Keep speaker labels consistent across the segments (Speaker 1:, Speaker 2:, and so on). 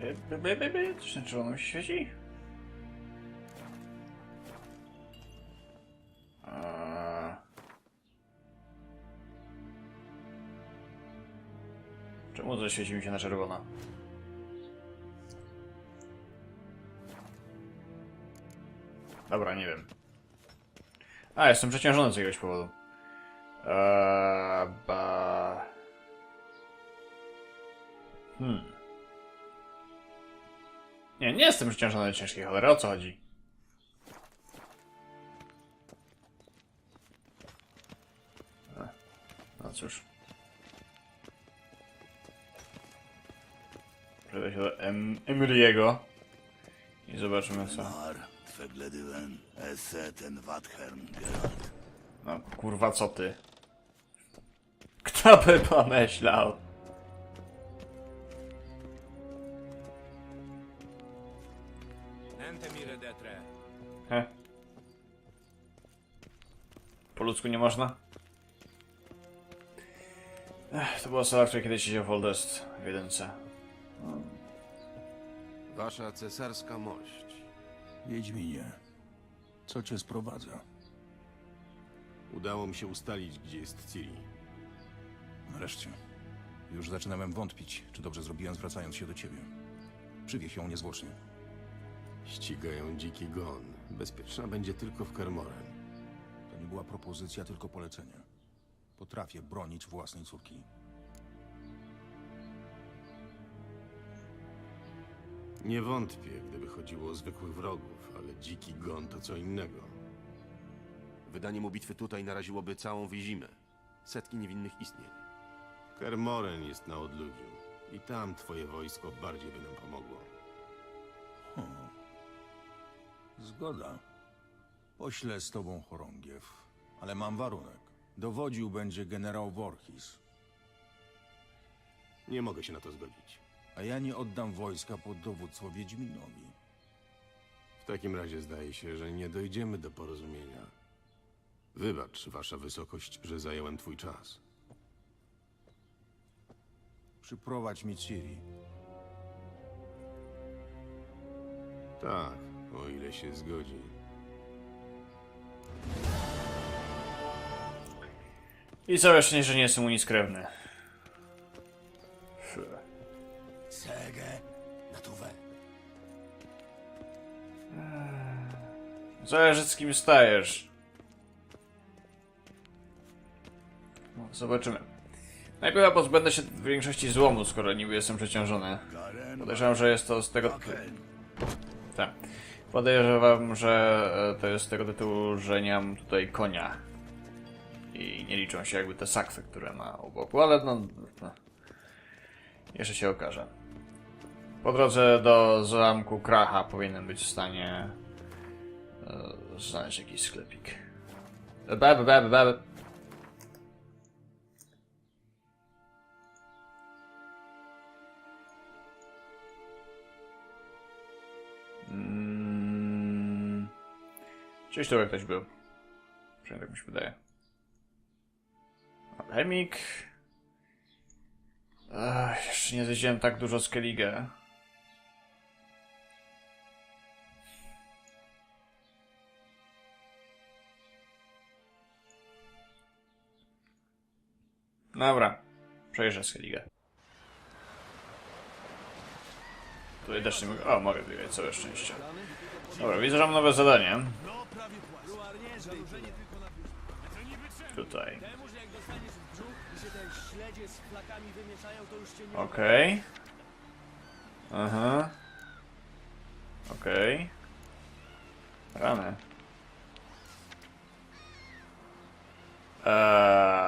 Speaker 1: By, by, by, by. Coś na czerwono się świeci? Eee. Czemu to świeci mi się na czerwono? Dobra, nie wiem. A, jestem przeciążony z jakiegoś powodu. Eee, ba... Hmm. Nie, jestem przeciążony ciężkiej cholery, o co chodzi? E, No cóż. Przejdę się do em i zobaczymy co.
Speaker 2: Geralt.
Speaker 1: No kurwa co ty? Kto by pomyślał? Po ludzku nie można? Ech, to była sala, w której kiedyś siedział Voldest w jedynce.
Speaker 3: Wasza cesarska mość.
Speaker 2: Wiedźminie, co cię sprowadza?
Speaker 3: Udało mi się ustalić, gdzie jest Ciri.
Speaker 4: Wreszcie. Już zaczynałem wątpić, czy dobrze zrobiłem zwracając się do ciebie. Przywieź ją niezwłocznie.
Speaker 3: Ścigają dziki gon. Bezpieczna będzie tylko w Kermoren.
Speaker 4: Była propozycja, tylko polecenie. Potrafię bronić własnej córki.
Speaker 3: Nie wątpię, gdyby chodziło o zwykłych wrogów, ale dziki gon to co innego.
Speaker 5: Wydanie mu bitwy tutaj naraziłoby całą Wizimę. Setki niewinnych istnień.
Speaker 3: Kermoren jest na odludziu. I tam twoje wojsko bardziej by nam pomogło.
Speaker 4: Zgoda. Poślę z tobą chorągiew, ale mam warunek. Dowodził będzie generał Voorhis,
Speaker 3: Nie mogę się na to zgodzić.
Speaker 4: a ja nie oddam wojska pod dowództwo Wiedźminowi.
Speaker 3: W takim razie zdaje się, że nie dojdziemy do porozumienia. Wybacz, wasza wysokość, że zająłem twój czas.
Speaker 4: Przyprowadź mi Ciri.
Speaker 3: Tak, o ile się zgodzi.
Speaker 1: I całe szczęście, że nie jestem u nic krewny. Fy.
Speaker 2: Sege, na tuwę.
Speaker 1: Zależy z kim stajesz. No, zobaczymy. Najpierw pozbędę się w większości złomu, skoro niby jestem przeciążony. Podejrzewam, że jest to z tego... Tak. Podejrzewam, że e, to jest z tego tytułu, że nie mam tutaj konia. I nie liczą się jakby te sakwy, które ma u boku, ale no... no. Jeszcze się okaże. Po drodze do zamku Kracha powinienem być w stanie e, znaleźć jakiś sklepik. Bebe, bebe, bebe. Mm. Gdzieś tu ktoś był. Przynajmniej tak mi się wydaje. Alchemik. Ach, jeszcze nie zjeździłem tak dużo z Keligę. Dobra. Przejeżdżę z Keligę. Tutaj też nie mogę. O, mogę biegać, całe szczęście. Dobra, widzę, że mam nowe zadanie. Tutaj. Okej. Aha. Okej. Rany. Eee...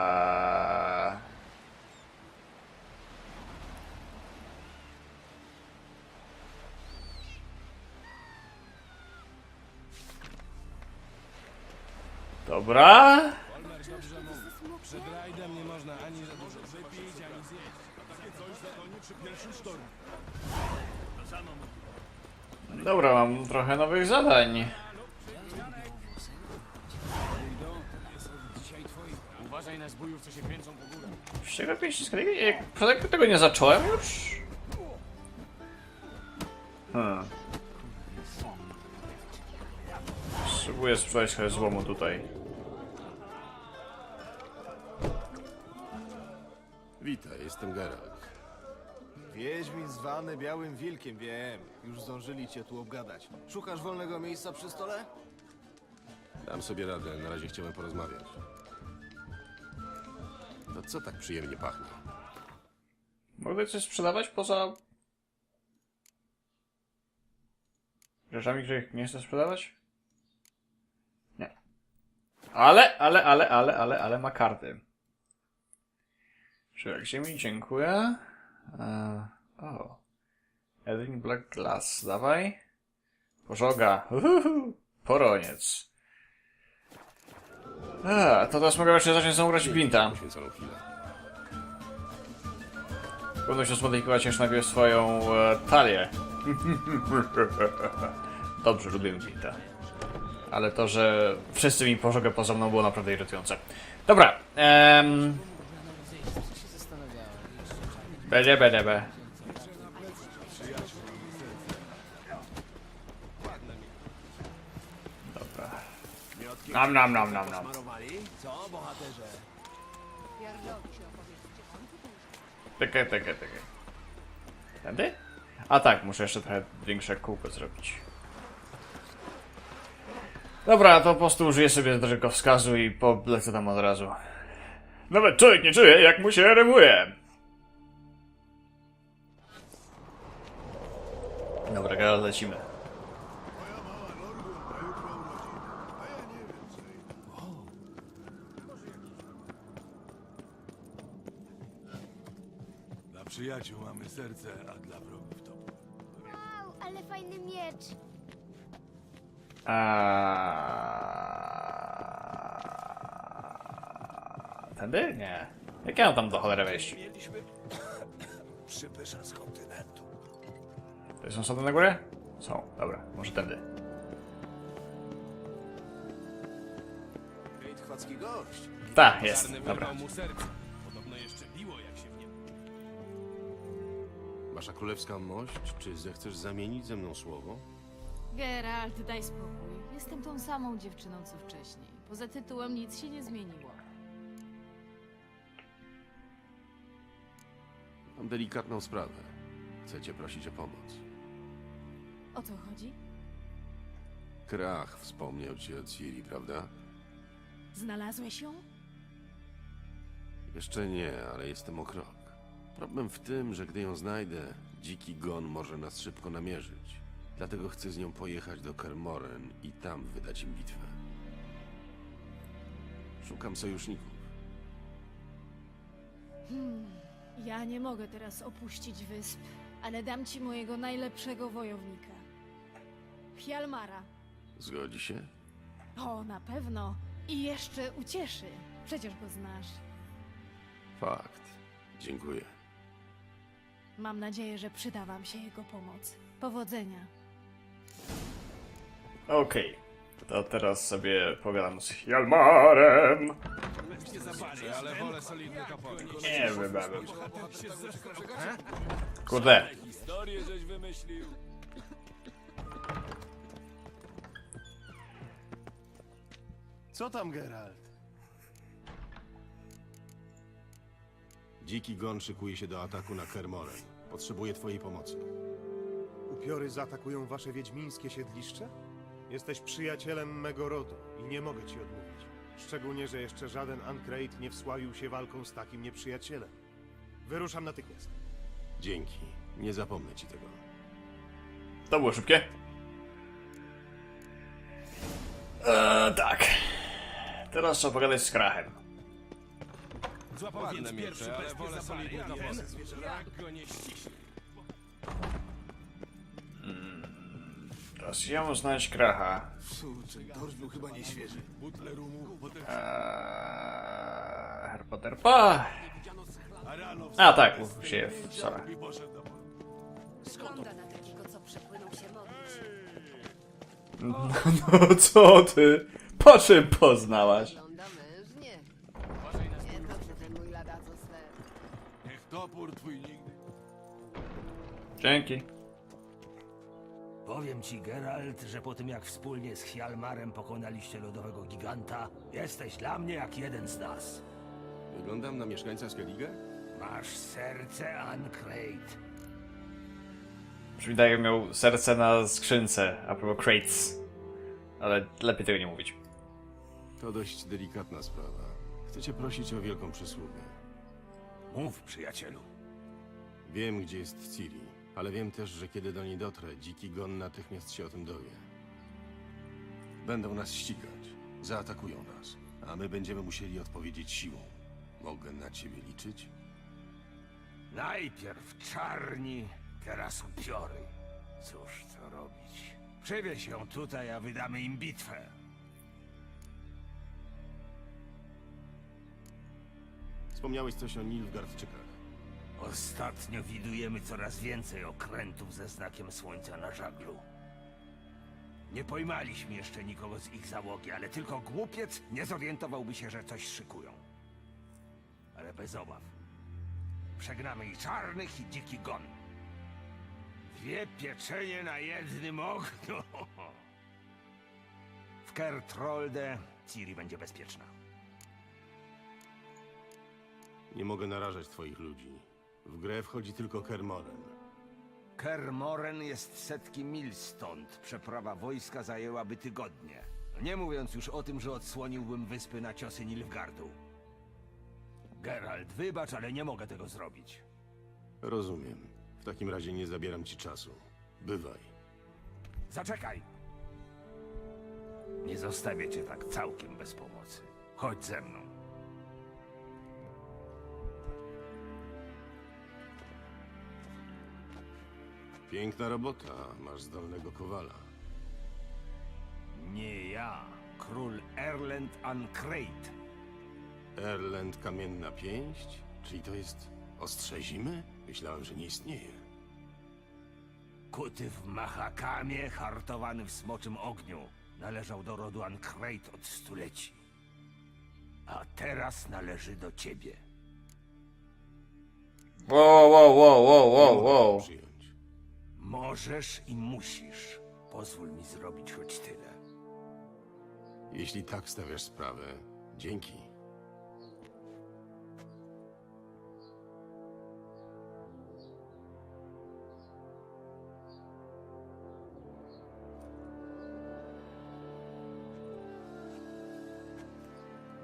Speaker 1: Dobra.
Speaker 6: Przed rajdem nie można ani dużo wypić, ani zjeść. Takie coś zapomnę przy pierwszym sztormie.
Speaker 1: Dobra, mam trochę nowych zadań.
Speaker 6: Uważaj na zbójów, co się kręcą po
Speaker 1: pieśni z Kaligi? Jak tego nie zacząłem już? Hmm. Spróbuję sprzedać trochę złomu tutaj.
Speaker 3: Jestem Geralt.
Speaker 7: Wiedźmin zwany Białym Wilkiem, wiem. Już zdążyli cię tu obgadać. Szukasz wolnego miejsca przy stole?
Speaker 3: Dam sobie radę, na razie chciałem porozmawiać. To co tak przyjemnie pachnie?
Speaker 1: Mogę coś sprzedawać poza... Rzeczami, których nie chcę sprzedawać? Nie. Ale, ale, ale, ale, ale, ale ma karty. Szybek ziemi, dziękuję. E, o. Edwin Black Glass, dawaj. Pożoga. Uhuhu. Poroniec. A, to teraz mogę jeszcze zacząć znowu grać
Speaker 3: chwilę.
Speaker 1: Będą się zmodyfikować jeszcze najpierw swoją e, talię. Dobrze, lubię Gwinta. Ale to, że wszyscy mi pożogę poza mną było naprawdę irytujące. Dobra. Em... Będzie, będzie, będzie. Dobra. Nam, nam, nam, nam, nam. Czekaj, czekaj, czekaj. Tędy? A tak, muszę jeszcze trochę większe kółko zrobić. Dobra, to po prostu użyję sobie tego wskazu i polecę tam od razu. Nawet człowiek nie czuje, jak mu się rymuje. Dobra, teraz lecimy.
Speaker 6: Dla przyjaciół mamy serce, a dla wrogów to...
Speaker 8: Wow, ale fajny miecz.
Speaker 1: A... Tędy? Nie. Jak ja mam tam do cholery wejść?
Speaker 2: Przybysze z kontynentu.
Speaker 1: To są sody na górę? Są, dobra, może tędy.
Speaker 7: Wiedźchwacki gość.
Speaker 1: Tak, jest, dobra.
Speaker 6: wyrwał mu serce. Podobno jeszcze biło, jak się w nie...
Speaker 3: Wasza królewska mość, czy zechcesz zamienić ze mną słowo?
Speaker 9: Geralt, daj spokój. Jestem tą samą dziewczyną co wcześniej. Poza tytułem nic się nie zmieniło.
Speaker 3: Mam delikatną sprawę. Chcę cię prosić o pomoc.
Speaker 9: O co chodzi?
Speaker 3: Krach wspomniał ci o Ciri, prawda?
Speaker 9: Znalazłeś ją?
Speaker 3: Jeszcze nie, ale jestem o krok. Problem w tym, że gdy ją znajdę, dziki gon może nas szybko namierzyć. Dlatego chcę z nią pojechać do Kermoren i tam wydać im bitwę. Szukam sojuszników.
Speaker 9: Ja nie mogę teraz opuścić wysp, ale dam ci mojego najlepszego wojownika. Hjalmara.
Speaker 3: Zgodzi się?
Speaker 9: O, na pewno. I jeszcze ucieszy. Przecież go znasz.
Speaker 3: Fakt. Dziękuję.
Speaker 9: Mam nadzieję, że przyda wam się jego pomoc. Powodzenia.
Speaker 1: Okej. To teraz sobie pogadam z Hjalmarem.
Speaker 6: Ale wolę solidny kapowy.
Speaker 1: Nie wybrałem. Kurde.
Speaker 6: Historię żeś wymyślił.
Speaker 7: Co tam, Geralt?
Speaker 3: Dziki gon szykuje się do ataku na Kermoren. Potrzebuję twojej pomocy.
Speaker 10: Upiory zaatakują wasze wiedźmińskie siedliszcze? Jesteś przyjacielem mego rodu i nie mogę ci odmówić. Szczególnie, że jeszcze żaden Ancrate nie wsławił się walką z takim nieprzyjacielem. Wyruszam natychmiast.
Speaker 3: Dzięki. Nie zapomnę ci tego.
Speaker 1: To było szybkie. Eee, tak. Teraz trzeba pogadać z Krachem.
Speaker 6: Złapał więc pierwszy, ale wolę solidny kapowy. Tak go nie ściśnij.
Speaker 1: Teraz ja mam znaleźć Kracha.
Speaker 7: Kurczę, dorsz był chyba nieświeży.
Speaker 6: Butle rumu, potem
Speaker 1: Eee. A tak, mów się w sorach.
Speaker 6: i poszedł do portu.
Speaker 8: Szkoda na takiego, co przepłynął się modlić.
Speaker 1: No co ty? Po czym poznałaś?
Speaker 8: Wygląda mężnie. Nie to, że ten mój lada został.
Speaker 6: Niech topór twój nigdy...
Speaker 1: Dzięki.
Speaker 11: Powiem ci, Geralt, że po tym jak wspólnie z Hjalmarem pokonaliście lodowego giganta, jesteś dla mnie jak jeden z nas.
Speaker 3: Wyglądam na mieszkańca Skellige?
Speaker 11: Masz serce Ancrate.
Speaker 1: Brzmi tak, miał serce na skrzynce, a propos crates. Ale lepiej tego nie mówić.
Speaker 3: To dość delikatna sprawa. Chcę cię prosić o wielką przysługę.
Speaker 11: Mów, przyjacielu.
Speaker 3: Wiem, gdzie jest Ciri, ale wiem też, że kiedy do niej dotrę, dziki gon natychmiast się o tym dowie. Będą nas ścigać, zaatakują nas, a my będziemy musieli odpowiedzieć siłą. Mogę na ciebie liczyć?
Speaker 11: Najpierw czarni, teraz upiory. Cóż co robić? Przywieź ją tutaj, a wydamy im bitwę.
Speaker 3: Wspomniałeś coś o Nilfgaardczykach.
Speaker 11: Ostatnio widujemy coraz więcej okrętów ze znakiem słońca na żaglu. Nie pojmaliśmy jeszcze nikogo z ich załogi, ale tylko głupiec nie zorientowałby się, że coś szykują. Ale bez obaw. Przegnamy i czarnych, i dziki gon. Dwie pieczenie na jednym ogniu. W Kertrolde Ciri będzie bezpieczna.
Speaker 3: Nie mogę narażać twoich ludzi. W grę wchodzi tylko Kermoren.
Speaker 11: Kermoren jest setki mil stąd. Przeprawa wojska zajęłaby tygodnie. Nie mówiąc już o tym, że odsłoniłbym wyspy na ciosy Nilfgardu. Geralt, wybacz, ale nie mogę tego zrobić.
Speaker 3: Rozumiem. W takim razie nie zabieram ci czasu. Bywaj.
Speaker 11: Zaczekaj! Nie zostawię cię tak całkiem bez pomocy. Chodź ze mną.
Speaker 3: Piękna robota, masz zdolnego kowala.
Speaker 11: Nie ja, król Erlend Ancrate.
Speaker 3: Erlend Kamienna Pięść? Czyli to jest ostrze zimy? Myślałem, że nie istnieje.
Speaker 11: Kuty w Mahakamie, hartowany w smoczym ogniu. Należał do rodu Ancrate od stuleci. A teraz należy do ciebie.
Speaker 1: Wow, wow, wow, wow, wow, wow.
Speaker 3: przyjąć.
Speaker 11: Możesz i musisz. Pozwól mi zrobić choć tyle.
Speaker 3: Jeśli tak stawiasz sprawę, dzięki.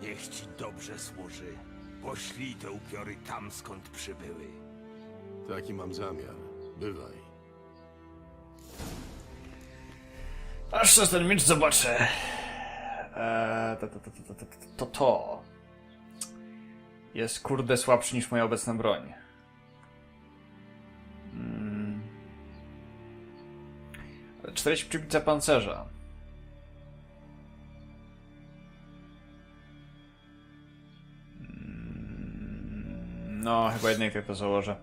Speaker 11: Niech ci dobrze służy. Poślij te upiory tam, skąd przybyły.
Speaker 3: Taki mam zamiar. Bywaj.
Speaker 1: Aż coś ten miecz zobaczę. Eee, to, to, to, to, to, to, to. Jest kurde słabszy niż moja obecna broń. Mm. 40 przybicia pancerza. Mm, No, chyba jednak tak to założę.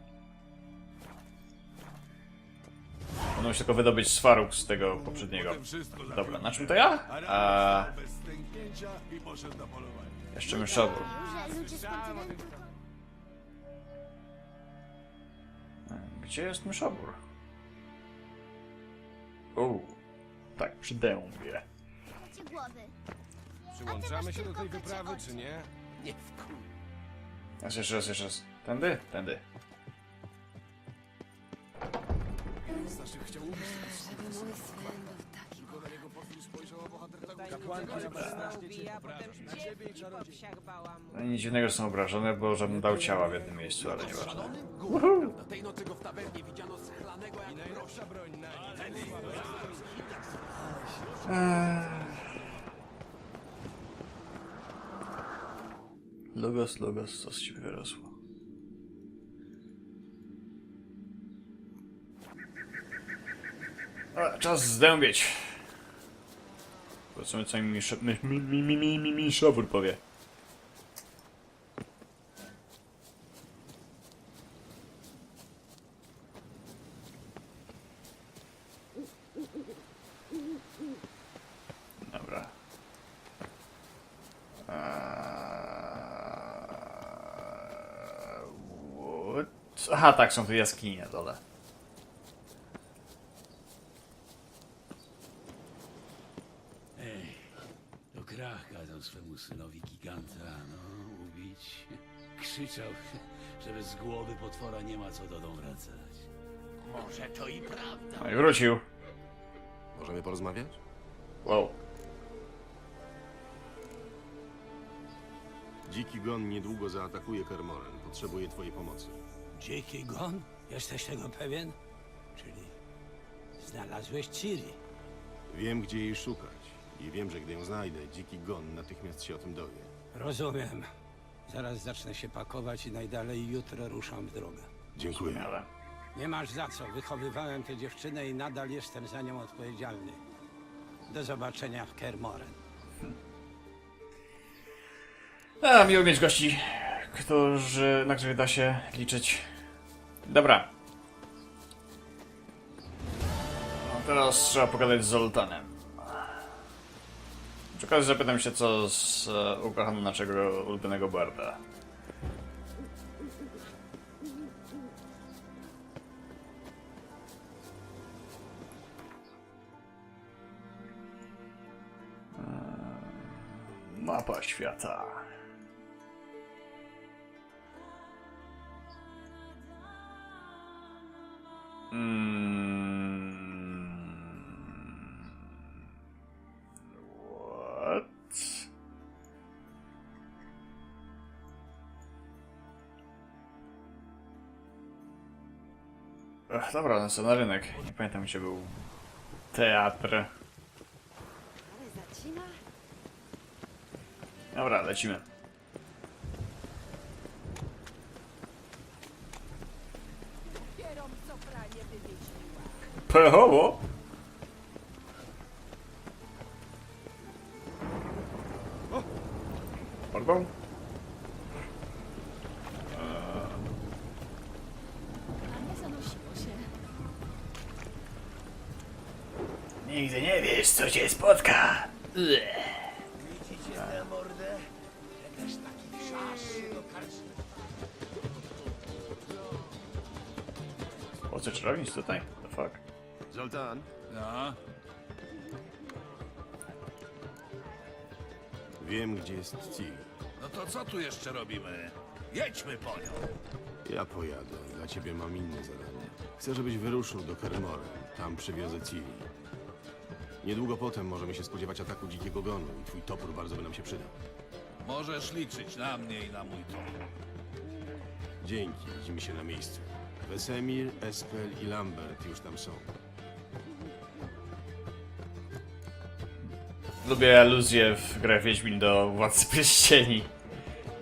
Speaker 1: Będę musiał tylko wydobyć Sfaruk z tego poprzedniego. Dobra, na czym to ja? A... Jeszcze myszowór. Gdzie jest myszowór? Uuu, tak, przy dębie.
Speaker 8: macie głowy.
Speaker 6: Przyłączamy się do tej wyprawy, czy nie?
Speaker 11: Nie wkuj.
Speaker 1: Raz, jeszcze raz, jeszcze raz. Tędy? Tędy.
Speaker 6: Chciał ubić.
Speaker 8: Żeby mój syn był taki
Speaker 6: Tylko na niego profil
Speaker 12: strasznie.
Speaker 1: No i nic dziwnego, że są obrażone, bo żebym dał ciała w jednym miejscu, ale nieważne.
Speaker 12: Tej nocy go w widziano schlanego jak
Speaker 1: Logos, logos, co z ciebie wyrosło? A, czas zdębieć. Zobaczymy, co mi mi- mi- mi- mi- mi- mi- powie. Aha, tak, są tu jaskinie dole.
Speaker 11: Swemu synowi giganta, no, ubić. Krzyczał, że bez głowy potwora nie ma co do domu wracać. Może to i prawda.
Speaker 1: No i wrócił.
Speaker 3: Możemy porozmawiać?
Speaker 1: Wow.
Speaker 3: Dziki Gon niedługo zaatakuje Kermoren. Potrzebuje twojej pomocy.
Speaker 11: Dziki gon? Jesteś tego pewien? Czyli znalazłeś Ciri.
Speaker 3: Wiem, gdzie jej szukać. I wiem, że gdy ją znajdę, Dziki Gon natychmiast się o tym dowie.
Speaker 11: Rozumiem. Zaraz zacznę się pakować i najdalej jutro ruszam w drogę.
Speaker 3: Dziękuję.
Speaker 1: Ale.
Speaker 11: Nie masz za co. Wychowywałem tę dziewczynę i nadal jestem za nią odpowiedzialny. Do zobaczenia w Kermoren.
Speaker 1: A, miło mieć gości, którzy, na których da się liczyć. Dobra. No teraz trzeba pogadać z Zoltanem. Przy okazji zapytam się, co z e, ukochaną naszego ulubionego barda. Eee, Mapa świata. Mm. Dobra, lecę na rynek. Nie pamiętam gdzie był teatr. Dobra, lecimy.
Speaker 8: Kierom co pranie.
Speaker 1: Pechowo? Pardon?
Speaker 9: A nie zanosiło się.
Speaker 1: Nigdy nie wiesz, co cię spotka.
Speaker 12: Widzicie tę mordę? Też taki wszaszczy do karczmy.
Speaker 1: Po co czarownic tutaj? The fuck?
Speaker 3: Zoltan,
Speaker 4: No,
Speaker 3: wiem, gdzie jest Ciri.
Speaker 6: No to co tu jeszcze robimy? Jedźmy po nią.
Speaker 3: Ja pojadę. Dla ciebie mam inne zadanie. Chcę, żebyś wyruszył do Kermoren. Tam przywiozę Ciri. Niedługo potem możemy się spodziewać ataku Dzikiego Gonu i twój topór bardzo by nam się przydał.
Speaker 6: Możesz liczyć na mnie i na mój tom.
Speaker 3: Dzięki, widzimy się na miejscu. Wesemir, Espel i Lambert już tam są.
Speaker 1: Lubię aluzję w grę Wiedźmin do Władcy Pierścieni.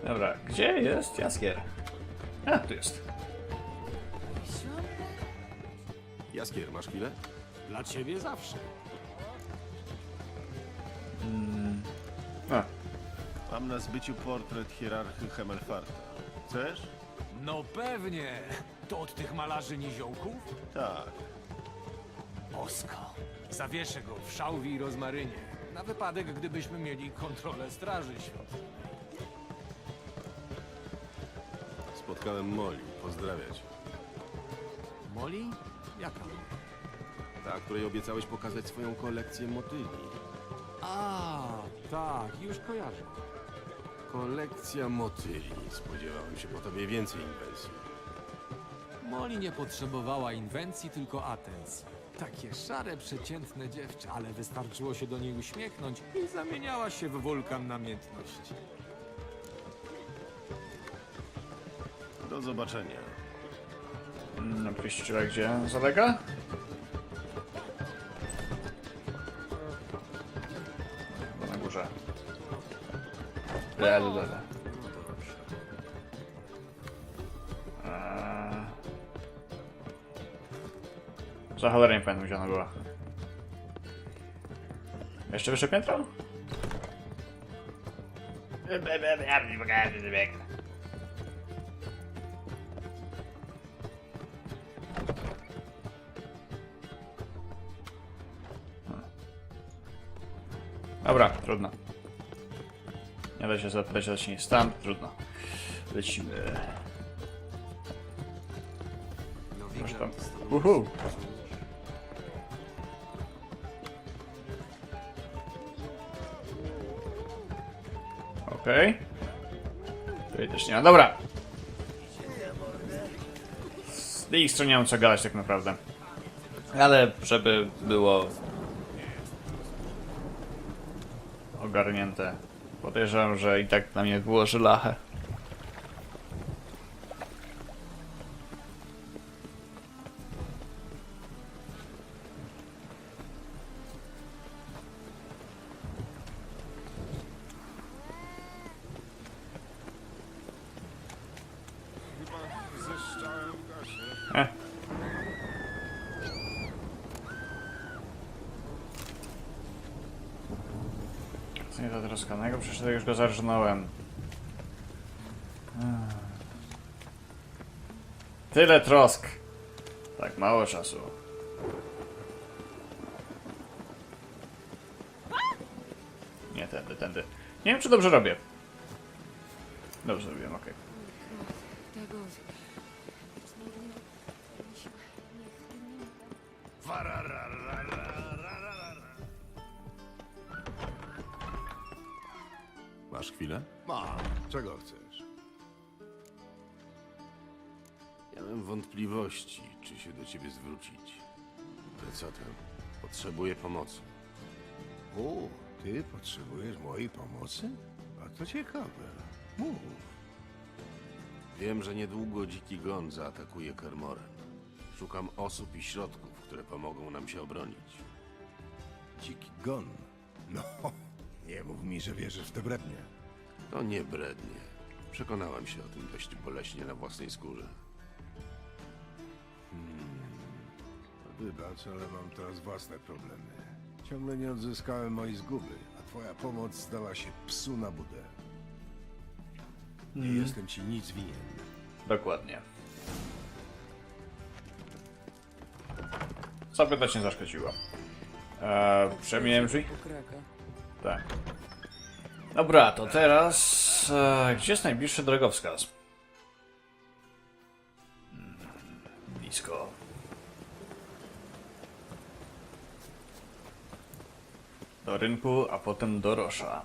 Speaker 1: Dobra, gdzie jest Jaskier? A, tu jest.
Speaker 3: Jaskier, masz chwilę?
Speaker 11: Dla ciebie zawsze.
Speaker 10: Mam na zbyciu portret hierarchy Hemelfarta. Chcesz?
Speaker 12: No pewnie. To od tych malarzy niziołków?
Speaker 10: Tak.
Speaker 12: Osko. Zawieszę go w szałwi i rozmarynie. Na wypadek, gdybyśmy mieli kontrolę straży świątynnej.
Speaker 3: Spotkałem Molly. Pozdrawiać.
Speaker 12: Moli? Jaka?
Speaker 3: Ta, której obiecałeś pokazać swoją kolekcję motyli.
Speaker 12: A, tak, już kojarzę.
Speaker 3: Kolekcja motyli. Spodziewałem się po tobie więcej inwersji.
Speaker 12: Moli nie potrzebowała inwencji, tylko atencji. Takie szare, przeciętne dziewczę, ale wystarczyło się do niej uśmiechnąć i zamieniała się w wulkan namiętności.
Speaker 10: Do zobaczenia.
Speaker 1: no wyjściowa gdzie zalega? Le, le. Eee. Za cholerę nie pamiętam gdzie ona była. Jeszcze wyższe piętro? Dobra, trudno. Nie da się zapytać, że się trudno. Lecimy. Może tam. Uhu. Okej. Tutaj też nie ma. Dobra. Z ich stron nie mam co gadać tak naprawdę. Ale żeby było ogarnięte. Podejrzewam, że i tak na mnie wyłoży lachę. Troskanego? Przecież już go zarżnąłem. Tyle trosk. Tak mało czasu. Nie, tędy, tędy. Nie wiem, czy dobrze robię.
Speaker 3: Miałem wątpliwości, czy się do ciebie zwrócić. Ale co tam? Potrzebuję pomocy.
Speaker 10: O, ty potrzebujesz mojej pomocy? A to ciekawe. Mów.
Speaker 3: Wiem, że niedługo dziki gon zaatakuje Kermoren. Szukam osób i środków, które pomogą nam się obronić.
Speaker 6: Dziki gon. No, nie mów mi, że wierzysz w te brednie.
Speaker 3: To nie brednie. Przekonałem się o tym dość boleśnie na własnej skórze.
Speaker 6: Wybacz, ale mam teraz własne problemy. Ciągle nie odzyskałem mojej zguby, a twoja pomoc zdała się psu na budę. Nie jestem ci nic winien.
Speaker 1: Dokładnie. Zapytać nie zaszkodziło. Eee, przemieniłem drzwi? Tak. Dobra, to teraz... E, gdzie jest najbliższy drogowskaz? Hmm, Blisko. Do rynku, a potem do Rosza.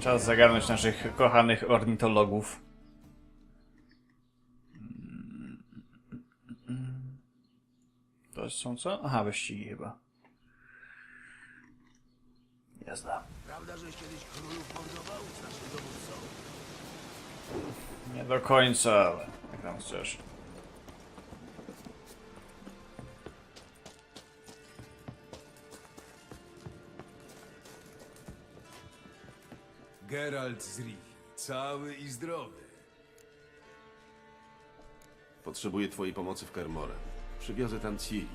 Speaker 1: Czas zagarnąć naszych kochanych ornitologów. To są co? Aha, wyścigi chyba. Jazda.
Speaker 2: Prawda, że kiedyś królów mordował z naszym dowódcą?
Speaker 1: Nie do końca, ale jak tam chcesz.
Speaker 6: Geralt z Rivi, cały i zdrowy.
Speaker 3: Potrzebuję twojej pomocy w Kermoren. Przywiozę tam Ciri,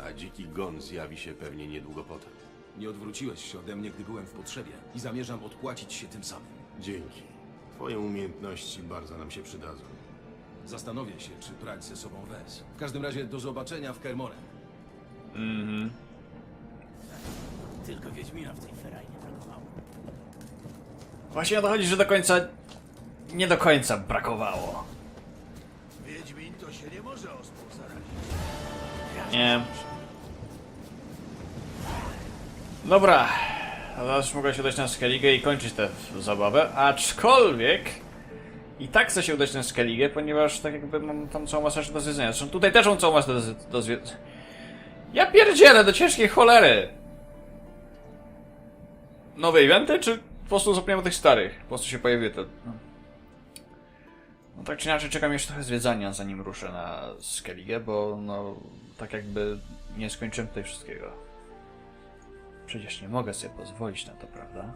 Speaker 3: a dziki gon zjawi się pewnie niedługo potem.
Speaker 13: Nie odwróciłeś się ode mnie, gdy byłem w potrzebie i zamierzam odpłacić się tym samym.
Speaker 3: Dzięki. Twoje umiejętności bardzo nam się przydadzą.
Speaker 13: Zastanowię się, czy brać ze sobą wez. W każdym razie do zobaczenia w Kermoren.
Speaker 1: Mhm.
Speaker 11: Tylko Wiedźmina w tej ferajnie brakowało.
Speaker 1: Właśnie o to chodzi, że do końca... Nie do końca brakowało.
Speaker 2: Wiedźmin to się nie może ospą zarazić.
Speaker 1: Nie. Dobra. Teraz mogę się udać na Skellige i kończyć tę zabawę, aczkolwiek i tak chcę się udać na Skellige, ponieważ tak jakby mam tam całą masę rzeczy do zwiedzenia. Zresztą tutaj też mam całą masę do, do zwiedzenia. Ja pierdzielę do ciężkiej cholery! Nowe eventy, czy po prostu zapomniałem o tych starych? Po prostu się pojawiły te... No. No tak czy inaczej czekam jeszcze trochę zwiedzania zanim ruszę na Skellige, bo no tak jakby nie skończyłem tutaj wszystkiego. Przecież nie mogę sobie pozwolić na to, prawda?